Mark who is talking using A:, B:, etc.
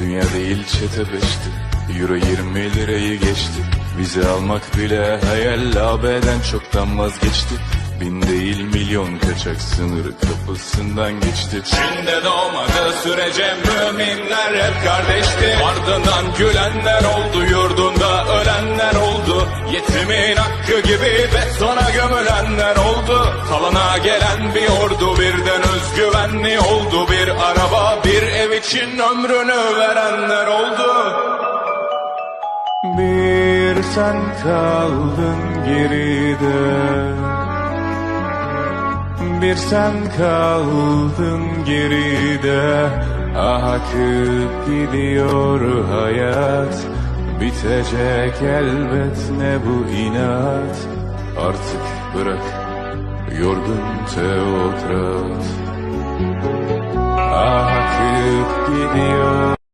A: Dünya değil çete beşti. Euro 20 lirayı geçti. Vize almak bile hayal AB'den çoktan vazgeçti. Bin değil milyon kaçak sınırı kapısından geçti. Çin'de doğmadığı sürece müminler hep kardeşti. Ardından gülenler oldu yurdunda ölenler oldu. Yetimin hakkı gibi betona gömülenler oldu. Kalana gelen bir ordu birden özgüvenli oldu. Bir ev için ömrünü verenler oldu. Bir sen kaldın geride. Bir sen kaldın geride. Ah akıp gidiyor hayat. Bitecek elbet ne bu inat? Artık bırak yorgun teokrat